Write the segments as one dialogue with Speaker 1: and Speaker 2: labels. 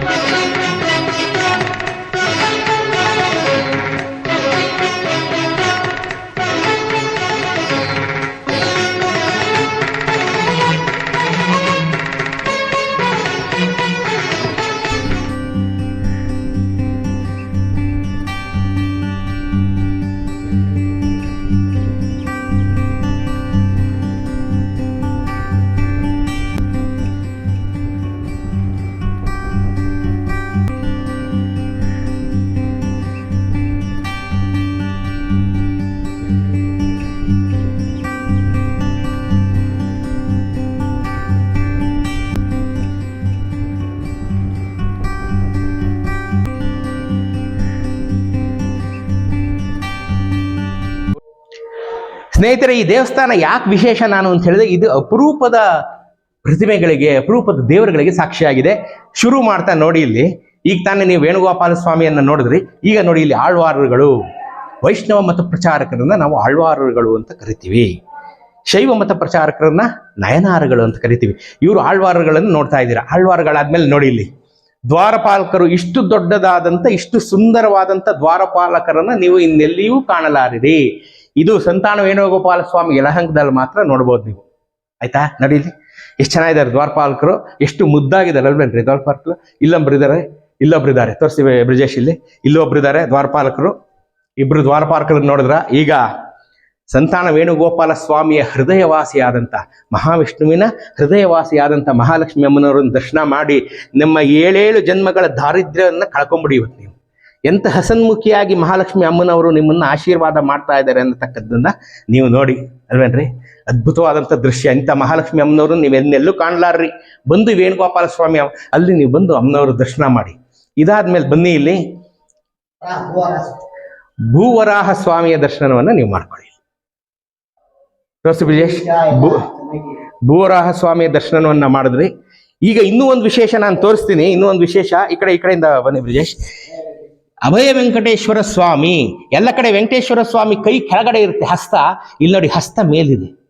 Speaker 1: Thank you. ಸ್ನೇಹಿತರೆ, ಈ ದೇವಸ್ಥಾನ ಯಾಕೆ ವಿಶೇಷ ನಾನು ಅಂತ ಹೇಳಿದ್ರೆ, ಇದು ಅಪರೂಪದ ಪ್ರತಿಮೆಗಳಿಗೆ, ಅಪರೂಪದ ದೇವರುಗಳಿಗೆ ಸಾಕ್ಷಿಯಾಗಿದೆ. ಶುರು ಮಾಡ್ತಾ ನೋಡಿ ಇಲ್ಲಿ. ಈಗ ತಾನೇ ನೀವು ವೇಣುಗೋಪಾಲ ಸ್ವಾಮಿಯನ್ನ ನೋಡಿದ್ರಿ. ಈಗ ನೋಡಿ ಇಲ್ಲಿ ಆಳ್ವಾರರುಗಳು, ವೈಷ್ಣವ ಮತ ಪ್ರಚಾರಕರನ್ನ ನಾವು ಆಳ್ವಾರರುಗಳು ಅಂತ ಕರಿತೀವಿ. ಶೈವ ಮತ ಪ್ರಚಾರಕರನ್ನ ನಯನಾರಗಳು ಅಂತ ಕರಿತೀವಿ. ಇವರು ಆಳ್ವಾರರುಗಳನ್ನು ನೋಡ್ತಾ ಇದ್ದೀರಾ. ಆಳ್ವಾರಗಳಾದ್ಮೇಲೆ ನೋಡಿ ಇಲ್ಲಿ. ದ್ವಾರಪಾಲಕರು ಇಷ್ಟು ದೊಡ್ಡದಾದಂಥ ಇಷ್ಟು ಸುಂದರವಾದಂಥ ದ್ವಾರಪಾಲಕರನ್ನ ನೀವು ಇನ್ನೆಲ್ಲಿಯೂ ಕಾಣಲಾರಿರಿ. ಇದು ಸಂತಾನ ವೇಣುಗೋಪಾಲ ಸ್ವಾಮಿ ಯಲಹಂಕದಲ್ಲಿ ಮಾತ್ರ ನೋಡ್ಬೋದು ನೀವು. ಆಯ್ತಾ? ನಡೀಲಿ. ಎಷ್ಟು ಚೆನ್ನಾಗಿದ್ದಾರೆ ದ್ವಾರಪಾಲಕರು. ಎಷ್ಟು ಮುದ್ದಾಗಿದ್ದಾರೆ ಅಲ್ವೇನ್ರಿ ದ್ವಾರಪಾಲಕರು. ಇಲ್ಲೊಬ್ರು ಇದ್ದಾರೆ ಇಲ್ಲೊಬ್ರು ಇದ್ದಾರೆ ತೋರಿಸಿ ಬ್ರಿಜೇಶ್ ಇಲ್ಲಿ. ಇಲ್ಲೊಬ್ರು ಇದ್ದಾರೆ ದ್ವಾರಪಾಲಕರು. ಇಬ್ರು ದ್ವಾರಪಾಲಕರನ್ನ ನೋಡಿದ್ರ ಈಗ ಸಂತಾನ ವೇಣುಗೋಪಾಲ ಸ್ವಾಮಿಯ ಹೃದಯವಾಸಿಯಾದಂಥ ಮಹಾವಿಷ್ಣುವಿನ ಹೃದಯವಾಸಿಯಾದಂಥ ಮಹಾಲಕ್ಷ್ಮಿ ಅಮ್ಮನವರನ್ನು ದರ್ಶನ ಮಾಡಿ ನಮ್ಮ ಏಳೇಳು ಜನ್ಮಗಳ ದಾರಿದ್ರ್ಯವನ್ನು ಕಳ್ಕೊಂಬಿಡಿ ಇವತ್ತು ಎಂತ ಹಸನ್ಮುಖಿಯಾಗಿ ಮಹಾಲಕ್ಷ್ಮಿ ಅಮ್ಮನವರು ನಿಮ್ಮನ್ನ ಆಶೀರ್ವಾದ ಮಾಡ್ತಾ ಇದ್ದಾರೆ ಅನ್ನತಕ್ಕದ್ದನ್ನ ನೀವು ನೋಡಿ, ಅಲ್ವೇನ್ರಿ? ಅದ್ಭುತವಾದಂಥ ದೃಶ್ಯ. ಇಂಥ ಮಹಾಲಕ್ಷ್ಮಿ ಅಮ್ಮನವರು ನೀವು ಎನ್ನೆಲ್ಲೂ ಕಾಣಲಾರ್ರಿ. ಬಂದು ವೇಣುಗೋಪಾಲ ಸ್ವಾಮಿ ಅಲ್ಲಿ ನೀವು ಬಂದು ಅಮ್ಮನವರು ದರ್ಶನ ಮಾಡಿ. ಇದಾದ್ಮೇಲೆ ಬನ್ನಿ ಇಲ್ಲಿ. ಭೂವರಾಹ ಸ್ವಾಮಿಯ ದರ್ಶನವನ್ನ ನೀವು ಮಾಡ್ಕೊಳ್ಳಿ. ಭೂ ಭೂವರಾಹ ಸ್ವಾಮಿಯ ದರ್ಶನವನ್ನ ಮಾಡಿದ್ರಿ. ಈಗ ಇನ್ನೂ ಒಂದು ವಿಶೇಷ ನಾನು ತೋರಿಸ್ತೀನಿ. ಇನ್ನೂ ಒಂದು ವಿಶೇಷ ಈ ಕಡೆ, ಈ ಕಡೆಯಿಂದ ಬನ್ನಿ ಬ್ರಿಜೇಶ್. ಅಭಯ ವೆಂಕಟೇಶ್ವರ ಸ್ವಾಮಿ, ಎಲ್ಲ ಕಡೆ ವೆಂಕಟೇಶ್ವರ ಸ್ವಾಮಿ ಕೈ ಕೆಳಗಡೆ ಇರುತ್ತೆ, ಹಸ್ತ. ಇಲ್ಲಿ ನೋಡಿ ಹಸ್ತ ಮೇಲಿದೆ.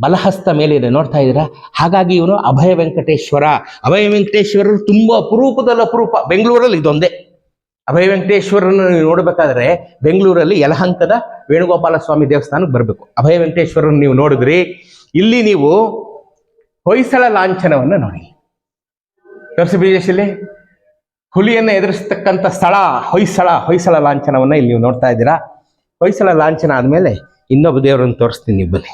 Speaker 1: ಬಲಹಸ್ತ ಮೇಲಿದೆ, ನೋಡ್ತಾ ಇದ್ದೀರಾ? ಹಾಗಾಗಿ ಇವನು ಅಭಯ ವೆಂಕಟೇಶ್ವರ. ಅಭಯ ವೆಂಕಟೇಶ್ವರರು ತುಂಬಾ ಅಪರೂಪದಲ್ಲಿ ಅಪರೂಪ. ಬೆಂಗಳೂರಲ್ಲಿ ಇದೊಂದೇ. ಅಭಯ ವೆಂಕಟೇಶ್ವರನ ನೀವು ನೋಡ್ಬೇಕಾದ್ರೆ ಬೆಂಗಳೂರಲ್ಲಿ ಯಲಹಂಕದ ವೇಣುಗೋಪಾಲ ಸ್ವಾಮಿ ದೇವಸ್ಥಾನಕ್ಕೆ ಬರಬೇಕು. ಅಭಯ ವೆಂಕಟೇಶ್ವರನ ನೀವು ನೋಡಿದ್ರಿ. ಇಲ್ಲಿ ನೀವು ಹೊಯ್ಸಳ ಲಾಂಛನವನ್ನು ನೋಡಿ. ತೋರಿಸಿ ಹುಲಿಯನ್ನ ಎದುರಿಸ್ತಕ್ಕಂಥ ಸ್ಥಳ, ಹೊಯ್ಸಳ ಹೊಯ್ಸಳ ಲಾಂಛನವನ್ನ ಇಲ್ಲಿ ನೀವು ನೋಡ್ತಾ ಇದ್ದೀರಾ. ಹೊಯ್ಸಳ ಲಾಂಛನ ಆದ್ಮೇಲೆ ಇನ್ನೊಬ್ಬ ದೇವರನ್ನು ತೋರಿಸ್ತೀನಿ ನೀವು ಬನ್ನಿ.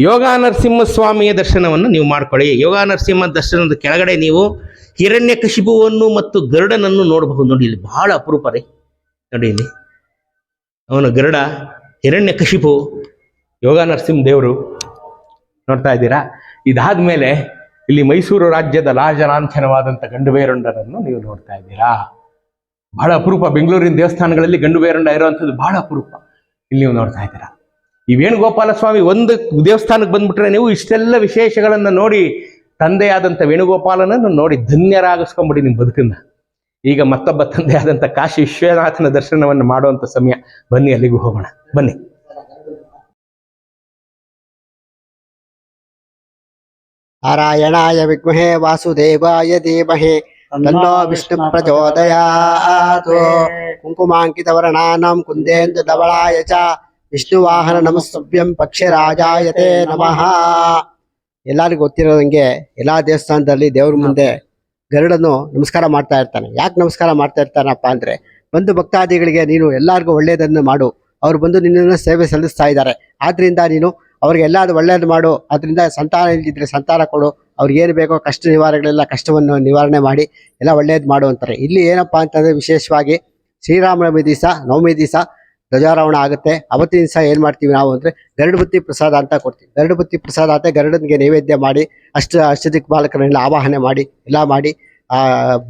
Speaker 1: ಯೋಗ ನರಸಿಂಹ ಸ್ವಾಮಿಯ ದರ್ಶನವನ್ನು ನೀವು ಮಾಡ್ಕೊಳ್ಳಿ. ಯೋಗ ನರಸಿಂಹ ದರ್ಶನದ ಕೆಳಗಡೆ ನೀವು ಹಿರಣ್ಯ ಕಶಿಪುವನ್ನು ಮತ್ತು ಗರುಡನನ್ನು ನೋಡಬಹುದು. ನೋಡಿ, ಇಲ್ಲಿ ಬಹಳ ಅಪರೂಪ ರೀ. ನೋಡಿ ಇಲ್ಲಿ. ಅವನು ಗರುಡ ಹಿರಣ್ಯ ಕಶಿಪು ಯೋಗ ನರಸಿಂಹ ದೇವರು ನೋಡ್ತಾ ಇದ್ದೀರಾ. ಇದಾದ್ಮೇಲೆ ಇಲ್ಲಿ ಮೈಸೂರು ರಾಜ್ಯದ ಲಾಜಲಾಂಛನವಾದಂಥ ಗಂಡು ಬೇರೊಂಡರನ್ನು ನೀವು ನೋಡ್ತಾ ಇದ್ದೀರಾ? ಬಹಳ ಅಪರೂಪ. ಬೆಂಗಳೂರಿನ ದೇವಸ್ಥಾನಗಳಲ್ಲಿ ಗಂಡು ಬೇರೊಂಡ ಇರುವಂಥದ್ದು ಬಹಳ ಅಪರೂಪ. ಇಲ್ಲಿ ನೀವು ನೋಡ್ತಾ ಇದ್ದೀರಾ? ಈ ವೇಣುಗೋಪಾಲ ಸ್ವಾಮಿ ಒಂದು ದೇವಸ್ಥಾನಕ್ಕೆ ಬಂದ್ಬಿಟ್ರೆ ನೀವು ಇಷ್ಟೆಲ್ಲ ವಿಶೇಷಗಳನ್ನು ನೋಡಿ ತಂದೆಯಾದಂಥ ವೇಣುಗೋಪಾಲನನ್ನು ನೋಡಿ ಧನ್ಯರಾಗಿಸ್ಕೊಂಬಿಡಿ ನಿಮ್ಮ ಬದುಕನ್ನ. ಈಗ ಮತ್ತೊಬ್ಬ ತಂದೆಯಾದಂಥ ಕಾಶಿ ವಿಶ್ವನಾಥನ ದರ್ಶನವನ್ನು ಮಾಡುವಂಥ ಸಮಯ. ಬನ್ನಿ ಅಲ್ಲಿಗೂ ಹೋಗೋಣ. ಬನ್ನಿ.
Speaker 2: ನಾರಾಯಣಾಯ ವಿಘ್ನೇ ವಾಸುದೇವಾಯ ಧೀಮಹಿ. ತನ್ನೋ ವಿಷ್ಣು ಪ್ರಚೋದಯಾತ್. ಕುಂಕುಮಾಂಕಿತವರ್ಣಾನಾಂ ಕುಂದೇಂದು ಧವಳಾಯ ಚ. ವಿಷ್ಣುವಾಹನ ನಮಸ್ತುಭ್ಯಂ ಪಕ್ಷಿರಾಜಾಯತೆ ನಮಃ. ಎಲ್ಲರಿಗೂ ಗೊತ್ತಿರೋದಂಗೆ ಎಲ್ಲಾ ದೇವಸ್ಥಾನದಲ್ಲಿ ದೇವ್ರ ಮುಂದೆ ಗರುಡನು ನಮಸ್ಕಾರ ಮಾಡ್ತಾ ಇರ್ತಾನೆ. ಯಾಕೆ ನಮಸ್ಕಾರ ಮಾಡ್ತಾ ಇರ್ತಾನಪ್ಪ ಅಂದ್ರೆ ಬಂದು ಭಕ್ತಾದಿಗಳಿಗೆ ನೀನು ಎಲ್ಲರಿಗೂ ಒಳ್ಳೆಯದನ್ನು ಮಾಡು. ಅವ್ರು ಬಂದು ನಿನ್ನನ್ನು ಸೇವೆ ಸಲ್ಲಿಸ್ತಾ ಇದ್ದಾರೆ. ಆದ್ರಿಂದ ನೀನು ಅವ್ರಿಗೆ ಎಲ್ಲಾದು ಒಳ್ಳೇದು ಮಾಡು. ಅದರಿಂದ ಸಂತಾನ ಇಲ್ದಿದ್ರೆ ಸಂತಾನ ಕೊಡು. ಅವ್ರಿಗೆ ಏನು ಬೇಕೋ ಕಷ್ಟ ನಿವಾರಣೆಗಳೆಲ್ಲ ಕಷ್ಟವನ್ನು ನಿವಾರಣೆ ಮಾಡಿ ಎಲ್ಲ ಒಳ್ಳೇದು ಮಾಡು ಅಂತಾರೆ. ಇಲ್ಲಿ ಏನಪ್ಪಾ ಅಂತಂದ್ರೆ ವಿಶೇಷವಾಗಿ ಶ್ರೀರಾಮನವಮಿ ದಿವಸ, ನವಮಿ ದಿವಸ ಧ್ವಜಾರೋಹಣ ಆಗುತ್ತೆ. ಅವತ್ತಿನ ದಿವಸ ಏನು ಮಾಡ್ತೀವಿ ನಾವು ಅಂದರೆ ಗರುಡು ಬುತ್ತಿ ಪ್ರಸಾದ ಅಂತ ಕೊಡ್ತೀವಿ. ಗರಡು ಬುತ್ತಿ ಪ್ರಸಾದ ಅಂತ ಗರುಡನಿಗೆ ನೈವೇದ್ಯ ಮಾಡಿ, ಅಷ್ಟ ಅಷ್ಟದಿಕ್ ಬಾಲಕರನ್ನೆಲ್ಲ ಆವಾಹನೆ ಮಾಡಿ, ಎಲ್ಲ ಮಾಡಿ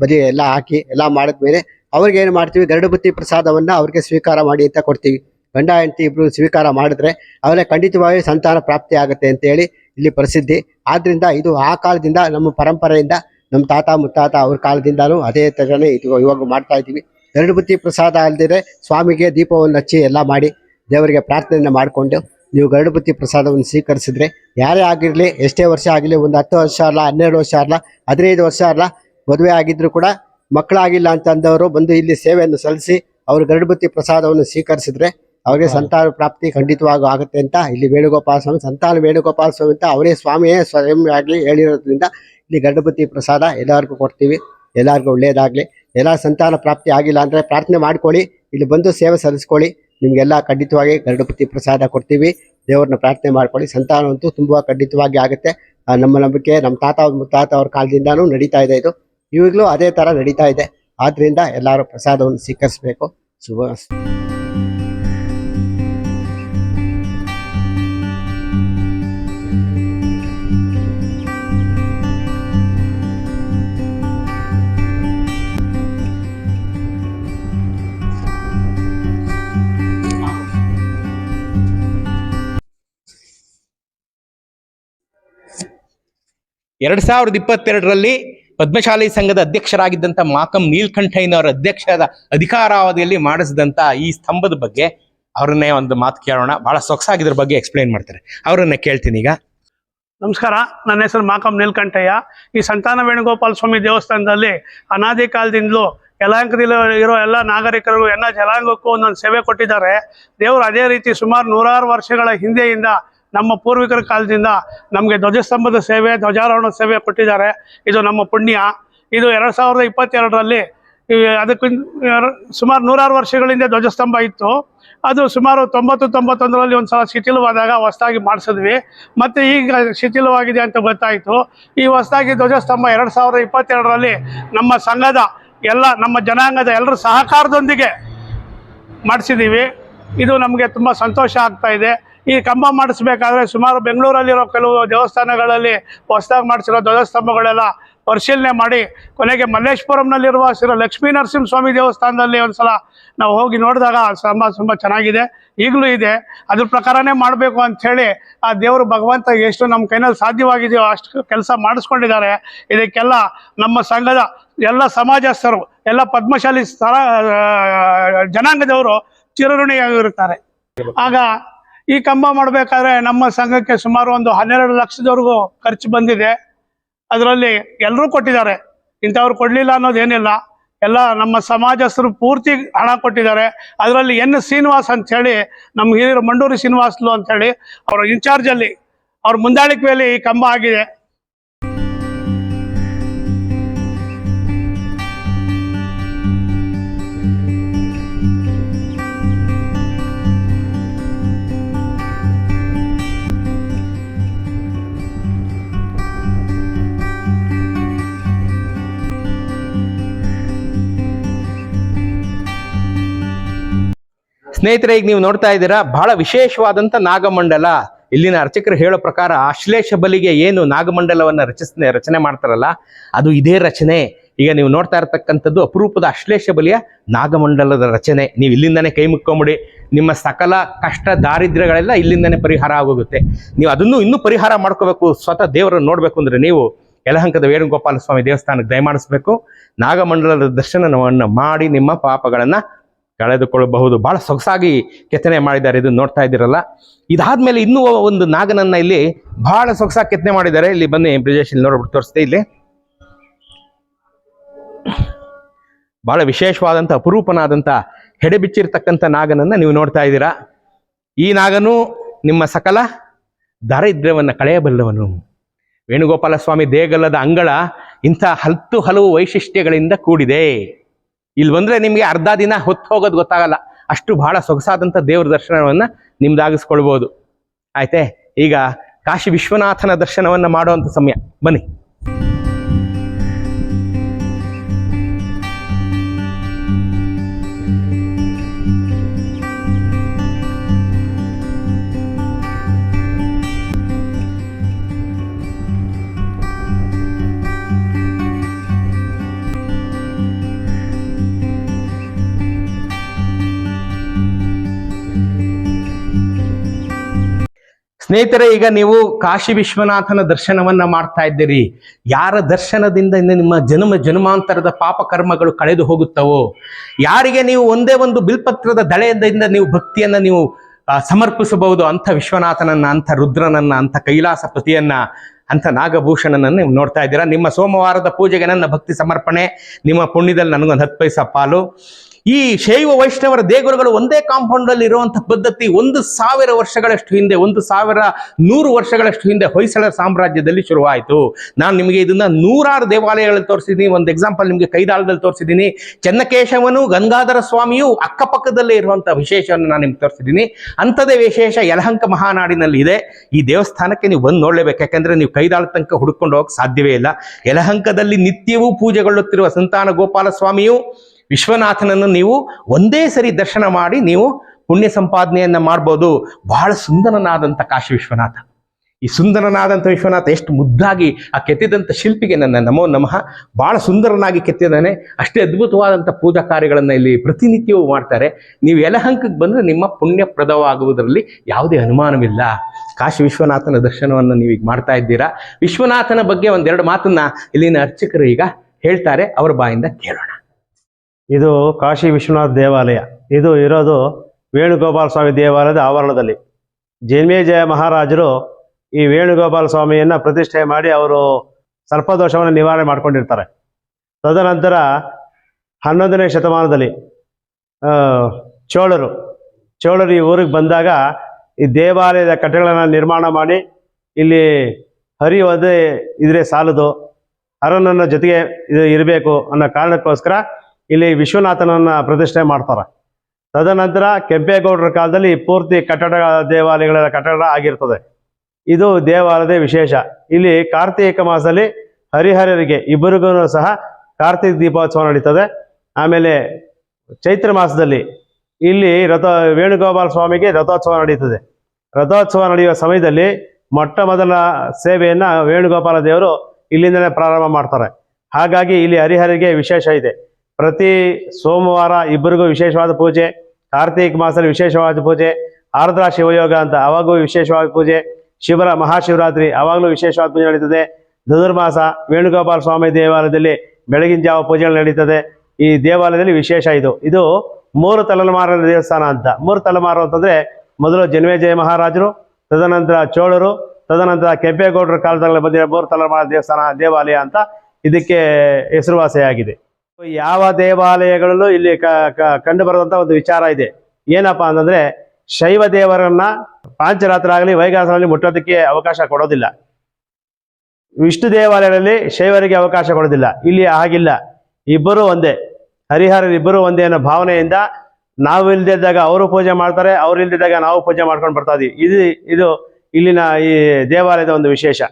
Speaker 2: ಬಲಿ ಎಲ್ಲ ಹಾಕಿ ಎಲ್ಲ ಮಾಡಿದ್ಮೇಲೆ ಅವ್ರಿಗೆ ಏನು ಮಾಡ್ತೀವಿ? ಗರಡು ಬುತ್ತಿ ಪ್ರಸಾದವನ್ನು ಅವ್ರಿಗೆ ಸ್ವೀಕಾರ ಮಾಡಿ ಅಂತ ಕೊಡ್ತೀವಿ. ಗಂಡ, ಹೆಂಡತಿ ಇಬ್ರು ಸ್ವೀಕಾರ ಮಾಡಿದ್ರೆ ಅವರೇ ಖಂಡಿತವಾಗಿ ಸಂತಾನ ಪ್ರಾಪ್ತಿ ಆಗುತ್ತೆ ಅಂತ ಹೇಳಿ ಇಲ್ಲಿ ಪ್ರಸಿದ್ಧಿ. ಆದ್ದರಿಂದ ಇದು ಆ ಕಾಲದಿಂದ ನಮ್ಮ ಪರಂಪರೆಯಿಂದ ನಮ್ಮ ತಾತ ಮುತ್ತಾತ ಅವ್ರ ಕಾಲದಿಂದಲೂ ಅದೇ ಥರನೇ ಇದು ಇವಾಗ ಮಾಡ್ತಾ ಇದ್ದೀವಿ. ಎರಡು ಬುತ್ತಿ ಪ್ರಸಾದ ಅಲ್ಲದಿದ್ರೆ ಸ್ವಾಮಿಗೆ ದೀಪವನ್ನು ಹಚ್ಚಿ ಎಲ್ಲ ಮಾಡಿ ದೇವರಿಗೆ ಪ್ರಾರ್ಥನೆಯನ್ನು ಮಾಡಿಕೊಂಡು ನೀವು ಗರುಡಪತಿ ಪ್ರಸಾದವನ್ನು ಸ್ವೀಕರಿಸಿದ್ರೆ ಯಾರೇ ಆಗಿರಲಿ, ಎಷ್ಟೇ ವರ್ಷ ಆಗಲಿ ಒಂದು ಹತ್ತು ವರ್ಷ ಅಲ್ಲ, ಹನ್ನೆರಡು ವರ್ಷ ಅಲ್ಲ, ಹದಿನೈದು ವರ್ಷ ಅಲ್ಲ, ಮದುವೆ ಆಗಿದ್ರು ಕೂಡ ಮಕ್ಕಳಾಗಿಲ್ಲ ಅಂತಂದವರು ಬಂದು ಇಲ್ಲಿ ಸೇವೆಯನ್ನು ಸಲ್ಲಿಸಿ ಅವರು ಗರುಡಪತಿ ಪ್ರಸಾದವನ್ನು ಸ್ವೀಕರಿಸಿದ್ರೆ ಅವರಿಗೆ ಸಂತಾನ ಪ್ರಾಪ್ತಿ ಖಂಡಿತವಾಗೂ ಆಗುತ್ತೆ ಅಂತ ಇಲ್ಲಿ ವೇಣುಗೋಪಾಲ ಸ್ವಾಮಿ ಸಂತಾನ ವೇಣುಗೋಪಾಲ ಸ್ವಾಮಿ ಅಂತ ಅವರೇ ಸ್ವಾಮಿಯೇ ಸ್ವಯಂ ಆಗಲಿ ಹೇಳಿರೋದ್ರಿಂದ ಇಲ್ಲಿ ಗಣಪತಿ ಪ್ರಸಾದ ಎಲ್ಲರಿಗೂ ಕೊಡ್ತೀವಿ. ಎಲ್ಲರಿಗೂ ಒಳ್ಳೆಯದಾಗಲಿ ಎಲ್ಲ ಸಂತಾನ ಪ್ರಾಪ್ತಿ ಆಗಿಲ್ಲ ಅಂದರೆ ಪ್ರಾರ್ಥನೆ ಮಾಡ್ಕೊಳ್ಳಿ. ಇಲ್ಲಿ ಬಂದು ಸೇವೆ ಸಲ್ಲಿಸ್ಕೊಳ್ಳಿ. ನಿಮಗೆಲ್ಲ ಖಂಡಿತವಾಗಿ ಗರುಡಪತಿ ಪ್ರಸಾದ ಕೊಡ್ತೀವಿ. ದೇವ್ರನ್ನ ಪ್ರಾರ್ಥನೆ ಮಾಡ್ಕೊಳ್ಳಿ. ಸಂತಾನವಂತೂ ತುಂಬ ಖಂಡಿತವಾಗಿ ಆಗುತ್ತೆ. ನಮ್ಮ ನಂಬಿಕೆ ನಮ್ಮ ತಾತ ಅವ್ರ ಮುತ್ತಾತ ಅವ್ರ ಕಾಲದಿಂದಾನೂ ನಡೀತಾ ಇದೆ ಇದು. ಇವಾಗಲೂ ಅದೇ ಥರ ನಡೀತಾ ಇದೆ. ಆದ್ದರಿಂದ ಎಲ್ಲರೂ ಪ್ರಸಾದವನ್ನು ಸ್ವೀಕರಿಸಬೇಕು. ಶುಭ
Speaker 1: ಎರಡ್ ಸಾವಿರದ ಇಪ್ಪತ್ತೆರಡರಲ್ಲಿ ಪದ್ಮಶಾಲಿ ಸಂಘದ ಅಧ್ಯಕ್ಷರಾಗಿದ್ದಂಥ ಮಾಕಂ ನೀಲ್ಕಂಠಯ್ಯನವರ ಅಧ್ಯಕ್ಷದ ಅಧಿಕಾರಾವಧಿಯಲ್ಲಿ ಮಾಡಿಸಿದಂಥ ಈ ಸ್ತಂಭದ ಬಗ್ಗೆ ಅವ್ರನ್ನೇ ಒಂದು ಮಾತು ಕೇಳೋಣ. ಬಹಳ ಸೊಗಸಾಗಿದ್ರ ಬಗ್ಗೆ ಎಕ್ಸ್ಪ್ಲೈನ್ ಮಾಡ್ತಾರೆ. ಅವರನ್ನ ಕೇಳ್ತೀನಿ ಈಗ.
Speaker 3: ನಮಸ್ಕಾರ, ನನ್ನ ಹೆಸರು ಮಾಕಂ ನೀಲ್ಕಂಠಯ್ಯ. ಈ ಸಂತಾನ ವೇಣುಗೋಪಾಲ ಸ್ವಾಮಿ ದೇವಸ್ಥಾನದಲ್ಲಿ ಅನಾದಿ ಕಾಲದಿಂದಲೂ ಯಲಾಂಕದಲ್ಲಿ ಇರೋ ಎಲ್ಲ ನಾಗರಿಕರಿಗೂ ಎಲ್ಲ ಜಲಾಂಗಕ್ಕೂ ಒಂದೊಂದು ಸೇವೆ ಕೊಟ್ಟಿದ್ದಾರೆ. ದೇವರು ಅದೇ ರೀತಿ ಸುಮಾರು ನೂರಾರು ವರ್ಷಗಳ ಹಿಂದೆಯಿಂದ ನಮ್ಮ ಪೂರ್ವಿಕರ ಕಾಲದಿಂದ ನಮಗೆ ಧ್ವಜಸ್ತಂಭದ ಸೇವೆ, ಧ್ವಜಾರೋಹಣ ಸೇವೆ ಕೊಟ್ಟಿದ್ದಾರೆ. ಇದು ನಮ್ಮ ಪುಣ್ಯ. ಇದು ಎರಡು ಸಾವಿರದ ಇಪ್ಪತ್ತೆರಡರಲ್ಲಿ ಅದಕ್ಕೆ ಸುಮಾರು ನೂರಾರು ವರ್ಷಗಳಿಂದ ಧ್ವಜಸ್ತಂಭ ಇತ್ತು. ಅದು ಸುಮಾರು ತೊಂಬತ್ತು ತೊಂಬತ್ತೊಂದರಲ್ಲಿ ಒಂದು ಸಲ ಶಿಥಿಲವಾದಾಗ ಹೊಸದಾಗಿ ಮಾಡಿಸಿದ್ವಿ. ಮತ್ತು ಈಗ ಶಿಥಿಲವಾಗಿದೆ ಅಂತ ಗೊತ್ತಾಯಿತು. ಈ ಹೊಸದಾಗಿ ಧ್ವಜಸ್ತಂಭ ಎರಡು ಸಾವಿರದ ಇಪ್ಪತ್ತೆರಡರಲ್ಲಿ ನಮ್ಮ ಸಂಘದ ಎಲ್ಲ, ನಮ್ಮ ಜನಾಂಗದ ಎಲ್ಲರ ಸಹಕಾರದೊಂದಿಗೆ ಮಾಡಿಸಿದ್ದೀವಿ. ಇದು ನಮಗೆ ತುಂಬ ಸಂತೋಷ ಆಗ್ತಾ ಇದೆ. ಈ ಕಂಬ ಮಾಡಿಸ್ಬೇಕಾದ್ರೆ ಸುಮಾರು ಬೆಂಗಳೂರಲ್ಲಿರೋ ಕೆಲವು ದೇವಸ್ಥಾನಗಳಲ್ಲಿ ಹೊಸದಾಗಿ ಮಾಡಿಸಿರೋ ಧ್ವಜಸ್ತಂಭಗಳೆಲ್ಲ ಪರಿಶೀಲನೆ ಮಾಡಿ. ಕೊನೆಗೆ ಮಲ್ಲೇಶ್ವರಂನಲ್ಲಿರುವ ಶ್ರೀ ಲಕ್ಷ್ಮೀ ನರಸಿಂಹ ಸ್ವಾಮಿ ದೇವಸ್ಥಾನದಲ್ಲಿ ಒಂದು ಸಲ ನಾವು ಹೋಗಿ ನೋಡಿದಾಗ ಸ್ತಂಭ ತುಂಬ ಚೆನ್ನಾಗಿದೆ. ಈಗಲೂ ಇದೆ. ಅದ್ರ ಪ್ರಕಾರನೇ ಮಾಡಬೇಕು ಅಂಥೇಳಿ ಆ ದೇವರು ಭಗವಂತ ಎಷ್ಟು ನಮ್ಮ ಕೈನಲ್ಲಿ ಸಾಧ್ಯವಾಗಿದೆಯೋ ಅಷ್ಟು ಕೆಲಸ ಮಾಡಿಸ್ಕೊಂಡಿದ್ದಾರೆ. ಇದಕ್ಕೆಲ್ಲ ನಮ್ಮ ಸಂಘದ ಎಲ್ಲ ಸಮಾಜಸ್ಥರು, ಎಲ್ಲ ಪದ್ಮಶಾಲಿ ಸ್ಥಳ ಜನಾಂಗದವರು ಚಿರಋಣಿಯಾಗಿರುತ್ತಾರೆ. ಆಗ ಈ ಕಂಬ ಮಾಡಬೇಕಾದ್ರೆ ನಮ್ಮ ಸಂಘಕ್ಕೆ ಸುಮಾರು ಒಂದು ಹನ್ನೆರಡು ಲಕ್ಷದವರೆಗೂ ಖರ್ಚು ಬಂದಿದೆ. ಅದರಲ್ಲಿ ಎಲ್ಲರೂ ಕೊಟ್ಟಿದ್ದಾರೆ. ಇಂಥವ್ರು ಕೊಡಲಿಲ್ಲ ಅನ್ನೋದೇನಿಲ್ಲ. ಎಲ್ಲ ನಮ್ಮ ಸಮಾಜಸ್ಥರು ಪೂರ್ತಿ ಹಣ ಕೊಟ್ಟಿದ್ದಾರೆ. ಅದರಲ್ಲಿ ಎನ್ ಶ್ರೀನಿವಾಸ್ ಅಂತ ಹೇಳಿ ನಮ್ಮ ಹಿರಿಯರು ಮಂಡೂರು ಶ್ರೀನಿವಾಸ್ಲು ಅಂತ ಹೇಳಿ ಅವರ ಇನ್ಚಾರ್ಜಲ್ಲಿ ಅವ್ರ ಮುಂದಾಳಿಕೆಯಲ್ಲಿ ಈ ಕಂಬ ಆಗಿದೆ.
Speaker 1: ಸ್ನೇಹಿತರೆ, ಈಗ ನೀವು ನೋಡ್ತಾ ಇದ್ದೀರಾ, ಬಹಳ ವಿಶೇಷವಾದಂಥ ನಾಗಮಂಡಲ. ಇಲ್ಲಿನ ಅರ್ಚಕರು ಹೇಳೋ ಪ್ರಕಾರ ಆಶ್ಲೇಷ ಬಲಿಗೆ ಏನು ನಾಗಮಂಡಲವನ್ನು ರಚಿಸ್ ರಚನೆ ಮಾಡ್ತಾರಲ್ಲ, ಅದು ಇದೇ ರಚನೆ. ಈಗ ನೀವು ನೋಡ್ತಾ ಇರತಕ್ಕಂಥದ್ದು ಅಪರೂಪದ ಅಶ್ಲೇಷ ಬಲಿಯ ನಾಗಮಂಡಲದ ರಚನೆ. ನೀವು ಇಲ್ಲಿಂದನೇ ಕೈ ಮುಕ್ಕೊಂಬಿಡಿ. ನಿಮ್ಮ ಸಕಲ ಕಷ್ಟ ದಾರಿದ್ರ್ಯಗಳೆಲ್ಲ ಇಲ್ಲಿಂದನೇ ಪರಿಹಾರ ಆಗೋಗುತ್ತೆ. ನೀವು ಅದನ್ನು ಇನ್ನೂ ಪರಿಹಾರ ಮಾಡ್ಕೋಬೇಕು, ಸ್ವತಃ ದೇವರನ್ನು ನೋಡಬೇಕು ಅಂದರೆ ನೀವು ಯಲಹಂಕದ ವೇಣುಗೋಪಾಲ ಸ್ವಾಮಿ ದೇವಸ್ಥಾನಕ್ಕೆ ದಯಮಾಡಿಸ್ಬೇಕು. ನಾಗಮಂಡಲದ ದರ್ಶನವನ್ನು ಮಾಡಿ ನಿಮ್ಮ ಪಾಪಗಳನ್ನ ಕಳೆದುಕೊಳ್ಳಬಹುದು. ಬಹಳ ಸೊಗಸಾಗಿ ಕೆತ್ತನೆ ಮಾಡಿದ್ದಾರೆ ಇದನ್ನು ನೋಡ್ತಾ ಇದ್ದೀರಲ್ಲ. ಇದಾದ್ಮೇಲೆ ಇನ್ನೂ ಒಂದು ನಾಗನನ್ನ ಇಲ್ಲಿ ಬಹಳ ಸೊಗಸಾಗಿ ಕೆತ್ತನೆ ಮಾಡಿದ್ದಾರೆ. ಇಲ್ಲಿ ಬನ್ನಿ ಬ್ರಿಜೇಶ್ ಇಲ್ಲಿ ನೋಡ್ಬಿಟ್ಟು ತೋರಿಸ್ತೆ ಇಲ್ಲಿ ಬಹಳ ವಿಶೇಷವಾದಂಥ ಅಪರೂಪನಾದಂಥ ಹೆಡೆ ಬಿಚ್ಚಿರ್ತಕ್ಕಂಥ ನಾಗನನ್ನ ನೀವು ನೋಡ್ತಾ ಇದ್ದೀರಾ. ಈ ನಾಗನು ನಿಮ್ಮ ಸಕಲ ದಾರಿದ್ರ್ಯವನ್ನ ಕಳೆಯಬಲ್ಲವನು. ವೇಣುಗೋಪಾಲ ಸ್ವಾಮಿ ದೇಗಲದ ಅಂಗಳ ಇಂಥ ಹತ್ತು ಹಲವು ವೈಶಿಷ್ಟ್ಯಗಳಿಂದ ಕೂಡಿದೆ. ಇಲ್ಲಿ ಬಂದ್ರೆ ನಿಮ್ಗೆ ಅರ್ಧ ದಿನ ಹೊತ್ತು ಹೋಗೋದು ಗೊತ್ತಾಗಲ್ಲ. ಅಷ್ಟು ಬಹಳ ಸೊಗಸಾದಂಥ ದೇವ್ರ ದರ್ಶನವನ್ನ ನಿಮ್ದಾಗಿಸ್ಕೊಳ್ಬೋದು. ಆಯ್ತೆ? ಈಗ ಕಾಶಿ ವಿಶ್ವನಾಥನ ದರ್ಶನವನ್ನ ಮಾಡುವಂಥ ಸಮಯ. ಬನ್ನಿ. ಸ್ನೇಹಿತರೆ, ಈಗ ನೀವು ಕಾಶಿ ವಿಶ್ವನಾಥನ ದರ್ಶನವನ್ನ ಮಾಡ್ತಾ ಇದ್ದೀರಿ. ಯಾರ ದರ್ಶನದಿಂದ ನಿಮ್ಮ ಜನ್ಮ, ಜನ್ಮಾಂತರದ ಪಾಪ ಕರ್ಮಗಳು ಕಳೆದು ಹೋಗುತ್ತವೋ? ಯಾರಿಗೆ ನೀವು ಒಂದೇ ಒಂದು ಬಿಲ್ಪತ್ರದ ದಳೆಯಿಂದ ನೀವು ಭಕ್ತಿಯನ್ನ ನೀವು ಸಮರ್ಪಿಸಬಹುದು ಅಂಥ ವಿಶ್ವನಾಥನನ್ನ ಅಂಥ ರುದ್ರನನ್ನ ಅಂಥ ಕೈಲಾಸಪತಿಯನ್ನ ಅಂಥ ನಾಗಭೂಷಣನನ್ನು ನೀವು ನೋಡ್ತಾ ಇದ್ದೀರಾ. ನಿಮ್ಮ ಸೋಮವಾರದ ಪೂಜೆಗೆ ನನ್ನ ಭಕ್ತಿ ಸಮರ್ಪಣೆ, ನಿಮ್ಮ ಪುಣ್ಯದಲ್ಲಿ ನನಗೊಂದು ಹತ್ತು ಪೈಸಾ ಪಾಲು. ಈ ಶೈವ ವೈಷ್ಣವರ ದೇಗುಲಗಳು ಒಂದೇ ಕಾಂಪೌಂಡ್ ಅಲ್ಲಿ ಇರುವಂತಹ ಪದ್ಧತಿ ಒಂದು ಸಾವಿರ ವರ್ಷಗಳಷ್ಟು ಹಿಂದೆ, ಒಂದು ಸಾವಿರ ನೂರು ವರ್ಷಗಳಷ್ಟು ಹಿಂದೆ ಹೊಯ್ಸಳ ಸಾಮ್ರಾಜ್ಯದಲ್ಲಿ ಶುರುವಾಯಿತು. ನಾನು ನಿಮಗೆ ಇದನ್ನ ನೂರಾರು ದೇವಾಲಯಗಳಲ್ಲಿ ತೋರಿಸಿದ್ದೀನಿ ಒಂದು ಎಕ್ಸಾಂಪಲ್ ನಿಮಗೆ ಕೈದಾಳದಲ್ಲಿ ತೋರಿಸಿದ್ದೀನಿ ಚೆನ್ನಕೇಶವನು, ಗಂಗಾಧರ ಸ್ವಾಮಿಯು ಅಕ್ಕಪಕ್ಕದಲ್ಲೇ ಇರುವಂತಹ ವಿಶೇಷವನ್ನು ನಾನು ನಿಮ್ಗೆ ತೋರಿಸಿದ್ದೀನಿ ಅಂಥದೇ ವಿಶೇಷ ಯಲಹಂಕ ಮಹಾನಾಡಿನಲ್ಲಿ ಇದೆ. ಈ ದೇವಸ್ಥಾನಕ್ಕೆ ನೀವು ಬಂದು ನೋಡಲೇಬೇಕು. ಯಾಕಂದ್ರೆ ನೀವು ಕೈದಾಳ ತನಕ ಹುಡುಕೊಂಡು ಹೋಗಕ್ಕೆ ಸಾಧ್ಯವೇ ಇಲ್ಲ. ಯಲಹಂಕದಲ್ಲಿ ನಿತ್ಯವೂ ಪೂಜೆಗೊಳ್ಳುತ್ತಿರುವ ಸಂತಾನ ಗೋಪಾಲ ಸ್ವಾಮಿಯು ವಿಶ್ವನಾಥನನ್ನು ನೀವು ಒಂದೇ ಸರಿ ದರ್ಶನ ಮಾಡಿ ನೀವು ಪುಣ್ಯ ಸಂಪಾದನೆಯನ್ನ ಮಾಡ್ಬೋದು. ಬಹಳ ಸುಂದರನಾದಂಥ ಕಾಶಿ ವಿಶ್ವನಾಥ. ಈ ಸುಂದರನಾದಂಥ ವಿಶ್ವನಾಥ ಎಷ್ಟು ಮುದ್ದಾಗಿ ಆ ಕೆತ್ತಿದಂಥ ಶಿಲ್ಪಿಗೆ ನನ್ನ ನಮೋ ನಮಃ. ಬಹಳ ಸುಂದರನಾಗಿ ಕೆತ್ತಿದ್ದಾನೆ. ಅಷ್ಟೇ ಅದ್ಭುತವಾದಂಥ ಪೂಜಾ ಕಾರ್ಯಗಳನ್ನು ಇಲ್ಲಿ ಪ್ರತಿನಿತ್ಯವೂ ಮಾಡ್ತಾರೆ. ನೀವು ಯಲಹಂಕಕ್ಕೆ ಬಂದರೆ ನಿಮ್ಮ ಪುಣ್ಯಪ್ರದವಾಗುವುದರಲ್ಲಿ ಯಾವುದೇ ಅನುಮಾನವಿಲ್ಲ. ಕಾಶಿ ವಿಶ್ವನಾಥನ ದರ್ಶನವನ್ನು ನೀವೀಗ ಮಾಡ್ತಾ ಇದ್ದೀರಾ. ವಿಶ್ವನಾಥನ ಬಗ್ಗೆ ಒಂದೆರಡು ಮಾತನ್ನ ಇಲ್ಲಿನ ಅರ್ಚಕರು ಈಗ ಹೇಳ್ತಾರೆ. ಅವರ ಬಾಯಿಂದ ಕೇಳೋಣ.
Speaker 4: ಇದು ಕಾಶಿ ವಿಶ್ವನಾಥ ದೇವಾಲಯ. ಇದು ಇರೋದು ವೇಣುಗೋಪಾಲ ಸ್ವಾಮಿ ದೇವಾಲಯದ ಆವರಣದಲ್ಲಿ. ಜನ್ಮೇಜಯ ಮಹಾರಾಜರು ಈ ವೇಣುಗೋಪಾಲ ಸ್ವಾಮಿಯನ್ನು ಪ್ರತಿಷ್ಠೆ ಮಾಡಿ ಅವರು ಸರ್ಪದೋಷವನ್ನು ನಿವಾರಣೆ ಮಾಡ್ಕೊಂಡಿರ್ತಾರೆ. ತದನಂತರ ಹನ್ನೊಂದನೇ ಶತಮಾನದಲ್ಲಿ ಚೋಳರು ಚೋಳರು ಈ ಊರಿಗೆ ಬಂದಾಗ ಈ ದೇವಾಲಯದ ಕಟ್ಟೆಗಳನ್ನು ನಿರ್ಮಾಣ ಮಾಡಿ ಇಲ್ಲಿ ಹರಿಯೋದೇ ಇದ್ರೆ ಸಾಲದು ಅರನನ್ನ ಜೊತೆಗೆ ಇದು ಇರಬೇಕು ಅನ್ನೋ ಕಾರಣಕ್ಕೋಸ್ಕರ ಇಲ್ಲಿ ವಿಶ್ವನಾಥನನ್ನ ಪ್ರತಿಷ್ಠೆ ಮಾಡ್ತಾರೆ. ತದನಂತರ ಕೆಂಪೇಗೌಡರ ಕಾಲದಲ್ಲಿ ಪೂರ್ತಿ ಕಟ್ಟಡ ದೇವಾಲಯಗಳ ಕಟ್ಟಡ ಆಗಿರ್ತದೆ. ಇದು ದೇವಾಲಯದ ವಿಶೇಷ. ಇಲ್ಲಿ ಕಾರ್ತಿಕ ಮಾಸದಲ್ಲಿ ಹರಿಹರರಿಗೆ ಇಬ್ಬರಿಗೂ ಸಹ ಕಾರ್ತಿಕ ದೀಪೋತ್ಸವ ನಡೀತದೆ. ಆಮೇಲೆ ಚೈತ್ರ ಮಾಸದಲ್ಲಿ ಇಲ್ಲಿ ರಥ ವೇಣುಗೋಪಾಲ ಸ್ವಾಮಿಗೆ ರಥೋತ್ಸವ ನಡೀತದೆ. ರಥೋತ್ಸವ ನಡೆಯುವ ಸಮಯದಲ್ಲಿ ಮೊಟ್ಟ ಮೊದಲ ಸೇವೆಯನ್ನ ವೇಣುಗೋಪಾಲ ದೇವರು ಇಲ್ಲಿಂದಲೇ ಪ್ರಾರಂಭ ಮಾಡ್ತಾರೆ. ಹಾಗಾಗಿ ಇಲ್ಲಿ ಹರಿಹರಿಗೆ ವಿಶೇಷ ಇದೆ. ಪ್ರತಿ ಸೋಮವಾರ ಇಬ್ಬರಿಗೂ ವಿಶೇಷವಾದ ಪೂಜೆ, ಕಾರ್ತೀಕ ಮಾಸದಲ್ಲಿ ವಿಶೇಷವಾದ ಪೂಜೆ, ಆರ್ದ್ರ ಶಿವಯೋಗ ಅಂತ ಅವಾಗೂ ವಿಶೇಷವಾದ ಪೂಜೆ, ಶಿವರ ಮಹಾಶಿವರಾತ್ರಿ ಅವಾಗಲೂ ವಿಶೇಷವಾದ ಪೂಜೆ ನಡೀತದೆ. ಧನುರ್ಮಾಸ, ವೇಣುಗೋಪಾಲ ಸ್ವಾಮಿ ದೇವಾಲಯದಲ್ಲಿ ಬೆಳಗಿನ ಜಾವ ಪೂಜೆಗಳು ನಡೀತದೆ. ಈ ದೇವಾಲಯದಲ್ಲಿ ವಿಶೇಷ ಇದು. ಇದು ಮೂರು ತಲೆಮಾರಿನ ದೇವಸ್ಥಾನ ಅಂತ. ಮೂರು ತಲೆಮಾರು ಅಂತಂದ್ರೆ ಮೊದಲು ಜನ್ಮೇಜಯ ಮಹಾರಾಜರು, ತದನಂತರ ಚೋಳರು, ತದನಂತರ ಕೆಂಪೇಗೌಡರ ಕಾಲದಲ್ಲಿ ಬಂದಿರೋ ಮೂರು ತಲೆಮಾರಿನ ದೇವಸ್ಥಾನ, ದೇವಾಲಯ ಅಂತ ಇದಕ್ಕೆ ಹೆಸರುವಾಸಿಯಾಗಿದೆ. ಯಾವ ದೇವಾಲಯಗಳಲ್ಲೂ ಇಲ್ಲಿ ಕಂಡು ಬರುವಂತ ಒಂದು ವಿಚಾರ ಇದೆ. ಏನಪ್ಪಾ ಅಂತಂದ್ರೆ, ಶೈವ ದೇವರನ್ನ ಪಾಂಚರಾತ್ರ ಆಗಲಿ ವೈಗಾಸನಲ್ಲಿ ಮುಟ್ಟೋದಕ್ಕೆ ಅವಕಾಶ ಕೊಡೋದಿಲ್ಲ. ವಿಷ್ಣು ದೇವಾಲಯಗಳಲ್ಲಿ ಶೈವರಿಗೆ ಅವಕಾಶ ಕೊಡೋದಿಲ್ಲ. ಇಲ್ಲಿ ಹಾಗಿಲ್ಲ. ಇಬ್ಬರು ಒಂದೇ. ಹರಿಹರರಿಬ್ಬರೂ ಒಂದೇ ಅನ್ನೋ ಭಾವನೆಯಿಂದ ನಾವು ಇಲ್ದಿದ್ದಾಗ ಅವರು ಪೂಜೆ ಮಾಡ್ತಾರೆ, ಅವ್ರು ಇಲ್ದಿದ್ದಾಗ ನಾವು ಪೂಜೆ ಮಾಡ್ಕೊಂಡು ಬರ್ತಾ ಇದೀವಿ. ಇದು ಇದು ಇಲ್ಲಿನ ಈ ದೇವಾಲಯದ ಒಂದು ವಿಶೇಷ.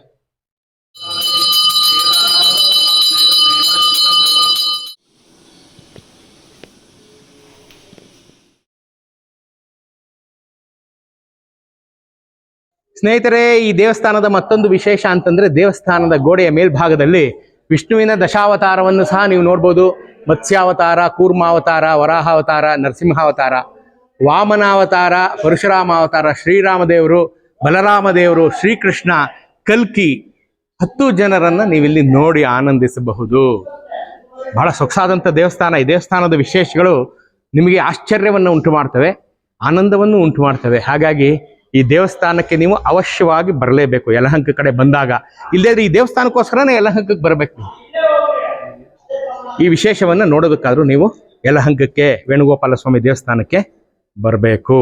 Speaker 1: ಸ್ನೇಹಿತರೆ, ಈ ದೇವಸ್ಥಾನದ ಮತ್ತೊಂದು ವಿಶೇಷ ಅಂತಂದ್ರೆ ದೇವಸ್ಥಾನದ ಗೋಡೆಯ ಮೇಲ್ಭಾಗದಲ್ಲಿ ವಿಷ್ಣುವಿನ ದಶಾವತಾರವನ್ನು ಸಹ ನೀವು ನೋಡ್ಬೋದು. ಮತ್ಸ್ಯಾವತಾರ, ಕೂರ್ಮಾವತಾರ, ವರಾಹಾವತಾರ, ನರಸಿಂಹಾವತಾರ, ವಾಮನಾವತಾರ, ಪರಶುರಾಮಾವತಾರ, ಶ್ರೀರಾಮದೇವರು, ಬಲರಾಮದೇವರು, ಶ್ರೀಕೃಷ್ಣ, ಕಲ್ಕಿ, ಹತ್ತು ಜನರನ್ನ ನೀವಿಲ್ಲಿ ನೋಡಿ ಆನಂದಿಸಬಹುದು. ಬಹಳ ಸೊಗಸಾದಂಥ ದೇವಸ್ಥಾನ. ಈ ದೇವಸ್ಥಾನದ ವಿಶೇಷಗಳು ನಿಮಗೆ ಆಶ್ಚರ್ಯವನ್ನು ಉಂಟು ಮಾಡ್ತವೆ ಆನಂದವನ್ನು ಉಂಟು ಮಾಡ್ತವೆ ಹಾಗಾಗಿ ಈ ದೇವಸ್ಥಾನಕ್ಕೆ ನೀವು ಅವಶ್ಯವಾಗಿ ಬರಲೇಬೇಕು. ಯಲಹಂಕ ಕಡೆ ಬಂದಾಗ. ಇಲ್ಲದೇ ಈ ದೇವಸ್ಥಾನಕ್ಕೋಸ್ಕರನೇ ಯಲಹಂಕಕ್ಕೆ ಬರಬೇಕು ಈ ವಿಶೇಷವನ್ನು ನೋಡೋದಕ್ಕಾದ್ರೂ ನೀವು ಯಲಹಂಕಕ್ಕೆ ವೇಣುಗೋಪಾಲ ಸ್ವಾಮಿ ದೇವಸ್ಥಾನಕ್ಕೆ ಬರಬೇಕು.